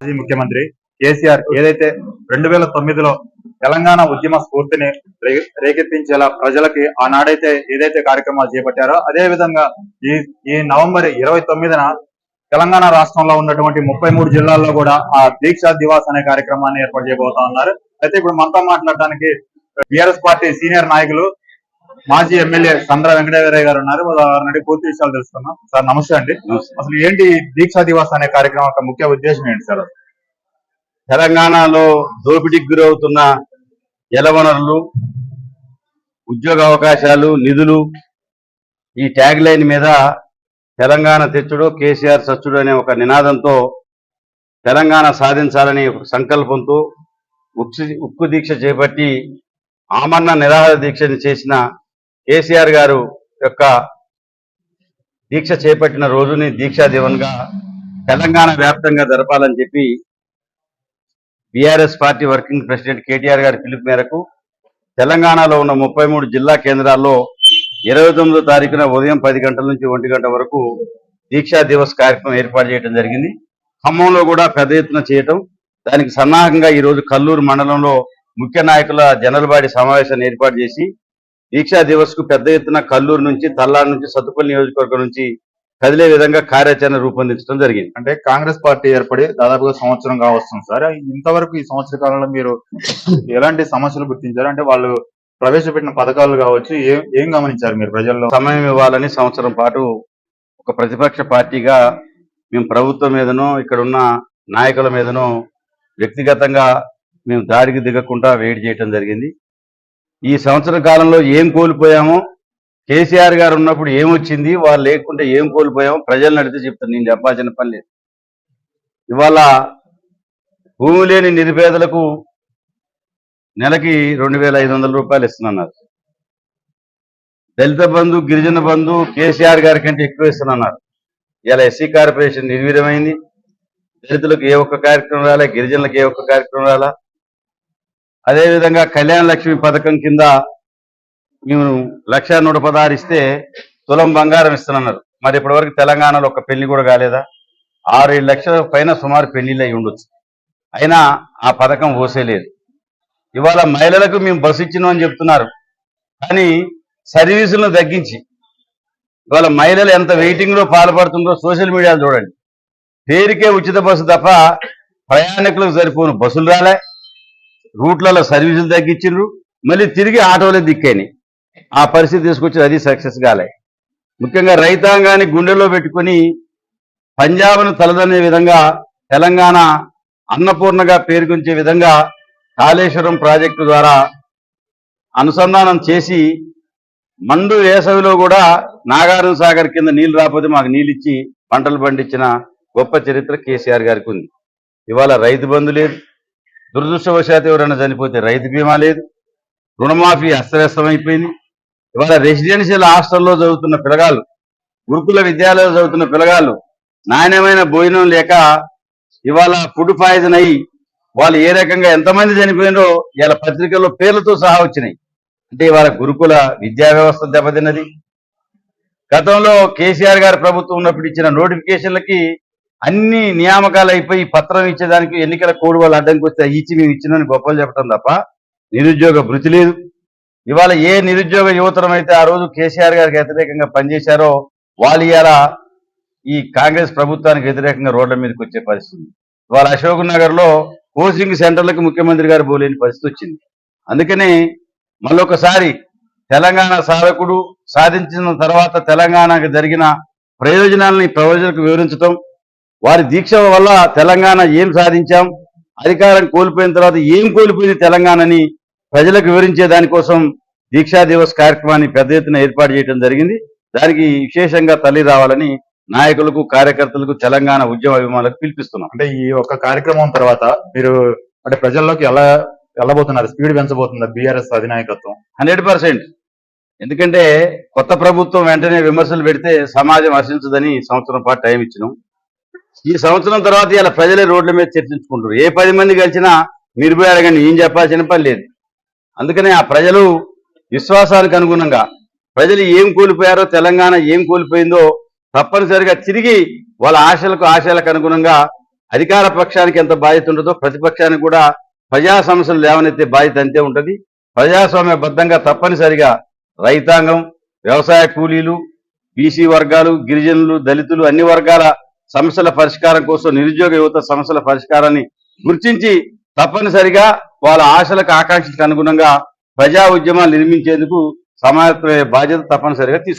మాజీ ముఖ్యమంత్రి కేసీఆర్ ఏదైతే రెండు వేల తొమ్మిదిలో తెలంగాణ ఉద్యమ స్ఫూర్తిని రే- రేకెత్తించేలా ప్రజలకి ఆనాడైతే ఏదైతే కార్యక్రమాలు చేపట్టారో అదే విధంగా ఈ ఈ నవంబర్ ఇరవై తొమ్మిదిన తెలంగాణ రాష్ట్రంలో ఉన్నటువంటి ముప్పై మూడు జిల్లాల్లో కూడా ఆ దీక్షా దివాస్ అనే కార్యక్రమాన్ని ఏర్పాటు చేయబోతా ఉన్నారు. అయితే ఇప్పుడు మనతో మాట్లాడడానికి బీఆర్ఎస్ పార్టీ సీనియర్ నాయకులు మాజీ ఎమ్మెల్యే సంద్ర వెంకటేశ్వరయ్య గారు ఉన్నారు. వారిని పూర్తి విషయాలు తెలుసుకున్నాం సార్ నమస్తే అండి. అసలు ఏంటి దీక్షా దివాస్ అనే కార్యక్రమం యొక్క ముఖ్య ఉద్దేశం ఏంటి సార్? తెలంగాణలో దోపిడీకి గురవుతున్న జలవనరులు ఉద్యోగ అవకాశాలు నిధులు ఈ ట్యాగ్ లైన్ మీద తెలంగాణ తెచ్చుడు కేసీఆర్ సచ్చుడు అనే ఒక నినాదంతో తెలంగాణ సాధించాలని ఒక సంకల్పంతో ఉక్కు ఉక్కు దీక్ష చేపట్టి ఆమరణ నిరాహార దీక్షని చేసిన కేసీఆర్ గారు యొక్క దీక్ష చేపట్టిన రోజుని దీక్షా దివన్గా తెలంగాణ వ్యాప్తంగా జరపాలని చెప్పి BRS party working president KTR గారి పిలుపు మేరకు తెలంగాణలో ఉన్న ముప్పై మూడు జిల్లా కేంద్రాల్లో ఇరవై తొమ్మిదో తారీఖున ఉదయం పది గంటల నుంచి ఒంటి గంట వరకు దీక్షా దివస్ కార్యక్రమం ఏర్పాటు చేయడం జరిగింది. ఖమ్మంలో కూడా పెద్ద ఎత్తున చేయటం దానికి సన్నాహంగా ఈ రోజు కల్లూరు మండలంలో ముఖ్య నాయకుల జనరల్ బాడీ సమావేశాన్ని ఏర్పాటు చేసి దీక్షా దివస్కు పెద్ద ఎత్తున కల్లూరు నుంచి తల్లారు నుంచి సత్తుపల్లి నియోజకవర్గం నుంచి కదిలే విధంగా కార్యాచరణ రూపొందించడం జరిగింది. అంటే కాంగ్రెస్ పార్టీ ఏర్పడి దాదాపుగా సంవత్సరం కావస్తుంది సార్. ఇంతవరకు ఈ సంవత్సర కాలంలో మీరు ఎలాంటి సమస్యలు గుర్తించారు? అంటే వాళ్ళు ప్రవేశపెట్టిన పథకాలు కావచ్చు ఏం ఏం గమనించారు మీరు ప్రజల్లో? సమయం ఇవ్వాలని సంవత్సరం పాటు ఒక ప్రతిపక్ష పార్టీగా మేము ప్రభుత్వం మీదనో ఇక్కడ ఉన్న నాయకుల మీదనో వ్యక్తిగతంగా మేము దారికి దిగకుండా వెయిట్ చేయటం జరిగింది. ఈ సంవత్సర కాలంలో ఏం కోల్పోయామో? కేసీఆర్ గారు ఉన్నప్పుడు ఏమొచ్చింది? వాళ్ళు లేకుంటే ఏం కోల్పోయామో ప్రజలను అడిగితే చెప్తాను. నేను చెప్పాల్సిన పని లేదు. ఇవాళ భూమి లేని నిరుపేదలకు నెలకి రెండు వేల ఐదు వందల రూపాయలు ఇస్తున్నారు దళిత బంధు గిరిజన బంధు కేసీఆర్ గారి కంటే ఎక్కువ ఇస్తున్నారు ఇలా ఎస్సీ కార్పొరేషన్ నిర్వీర్యమైంది. దళితులకు ఏ ఒక్క కార్యక్రమం రాలే గిరిజనులకు ఏ ఒక్క కార్యక్రమం రాలా? అదేవిధంగా కళ్యాణ లక్ష్మి పథకం కింద మేము లక్ష నూట పదహారు ఇస్తే తులం బంగారం ఇస్తున్నారు మరి ఇప్పటివరకు తెలంగాణలో ఒక పెళ్ళి కూడా కాలేదా? ఆరు ఏడు లక్షల పైన సుమారు పెళ్ళిళ్ళు అయి ఉండొచ్చు. అయినా ఆ పథకం ఓసేలేదు ఇవాళ మహిళలకు మేము బస్సు ఇచ్చినాం అని చెప్తున్నారు. కానీ సర్వీసులను తగ్గించి ఇవాళ మహిళలు ఎంత వెయిటింగ్లో పాల్పడుతుందో సోషల్ మీడియాలో చూడండి. పేరుకే ఉచిత బస్సు తప్ప ప్రయాణికులకు సరిపోను బస్సులు రాలే. రూట్లలో సర్వీసులు తగ్గించిండ్రు మళ్ళీ తిరిగి ఆటోలే దిక్కాయి ఆ పరిస్థితి తీసుకొచ్చి అది సక్సెస్ కాలే. ముఖ్యంగా రైతాంగాన్ని గుండెలో పెట్టుకొని పంజాబ్ను తలదనే విధంగా తెలంగాణ అన్నపూర్ణగా పేర్కొంచే విధంగా కాళేశ్వరం ప్రాజెక్టు ద్వారా అనుసంధానం చేసి మండు వేసవిలో కూడా నాగార్జున సాగర్ కింద నీళ్ళు రాకపోతే మాకు నీళ్ళు ఇచ్చి పంటలు పండించిన గొప్ప చరిత్ర కేసీఆర్ గారికి ఉంది ఇవాళ రైతు బంధు లేదు. దురదృష్టవశాత్తు ఎవరైనా చనిపోతే రైతు బీమా లేదు రుణమాఫీ అస్తవ్యస్తమైపోయింది. ఇవాళ రెసిడెన్షియల్ హాస్టల్లో చదువుతున్న పిల్లగాళ్ళు గురుకుల విద్యాలయాలు చదువుతున్న పిల్లగాళ్ళు నాణ్యమైన భోజనం లేక ఇవాళ ఫుడ్ పాయిజన్ అయ్యి వాళ్ళు ఏ రకంగా ఎంతమంది చనిపోయినో ఇవాళ పత్రికల్లో పేర్లతో సహా వచ్చినాయి. అంటే ఇవాళ గురుకుల విద్యా వ్యవస్థ దెబ్బతిన్నది. గతంలో కేసీఆర్ గారి ప్రభుత్వం ఉన్నప్పుడు ఇచ్చిన నోటిఫికేషన్లకి అన్ని నియామకాలు అయిపోయి పత్రం ఇచ్చేదానికి ఎన్నికల కోడ్ వాళ్ళు అడ్డంకి వస్తే ఇచ్చి మేము ఇచ్చినని గొప్పలు చెప్పడం తప్ప నిరుద్యోగ భృతి లేదు. ఇవాళ ఏ నిరుద్యోగ యువతరం అయితే ఆ రోజు కేసీఆర్ గారికి వ్యతిరేకంగా పనిచేశారో వాళ్ళు ఇలా ఈ కాంగ్రెస్ ప్రభుత్వానికి వ్యతిరేకంగా రోడ్ల మీదకి వచ్చే పరిస్థితి. ఇవాళ అశోక్ నగర్లో కోచింగ్ సెంటర్లకు ముఖ్యమంత్రి గారు పోలేని పరిస్థితి వచ్చింది. అందుకని మళ్ళొకసారి తెలంగాణ సాధకుడు సాధించిన తర్వాత తెలంగాణకు జరిగిన ప్రయోజనాలని ప్రజలకు వివరించడం వారి దీక్ష వల్ల తెలంగాణ ఏం సాధించాం? అధికారం కోల్పోయిన తర్వాత ఏం కోల్పోయింది తెలంగాణని ప్రజలకు వివరించే దానికోసం దీక్షా దివస్ కార్యక్రమాన్ని పెద్ద ఎత్తున ఏర్పాటు చేయడం జరిగింది. దానికి విశేషంగా తల్లి రావాలని నాయకులకు కార్యకర్తలకు తెలంగాణ ఉద్యమ అభిమానులకు పిలిపిస్తున్నాం. అంటే ఈ ఒక్క కార్యక్రమం తర్వాత మీరు అంటే ప్రజల్లోకి ఎలా వెళ్ళబోతున్నారు? స్పీడ్ పెంచబోతుందా బీఆర్ఎస్ అధినాయకత్వం? Hundred percent. ఎందుకంటే కొత్త ప్రభుత్వం వెంటనే విమర్శలు పెడితే సమాజం హర్షించదని సంవత్సరం పాటు టైం ఇచ్చినాం. ఈ సంవత్సరం తర్వాత ఇలా ప్రజలే రోడ్ల మీద చర్చించుకుంటారు ఏ పది మంది కలిసినా మీరు అడగండి ఏం చెప్పాల్సిన పని లేదు. అందుకనే ఆ ప్రజలు విశ్వాసానికి అనుగుణంగా ప్రజలు ఏం కోల్పోయారో తెలంగాణ ఏం కోల్పోయిందో తప్పనిసరిగా తిరిగి వాళ్ళ ఆశలకు ఆశయాలకు అనుగుణంగా అధికార పక్షానికి ఎంత బాధ్యత ఉంటుందో ప్రతిపక్షానికి కూడా ప్రజా సమస్యలు లేవనెత్తే బాధ్యత అంతే ఉంటుంది. ప్రజాస్వామ్యబద్ధంగా తప్పనిసరిగా రైతాంగం వ్యవసాయ కూలీలు బీసీ వర్గాలు గిరిజనులు దళితులు అన్ని వర్గాల సమస్యల పరిష్కారం కోసం నిరుద్యోగ యువత సమస్యల పరిష్కారాన్ని గుర్తించి తప్పనిసరిగా వాళ్ళ ఆశలకు ఆకాంక్షలకు అనుగుణంగా ప్రజా ఉద్యమాలు నిర్మించేందుకు సమాయత్తమయ్యే బాధ్యత తప్పనిసరిగా తీసుకు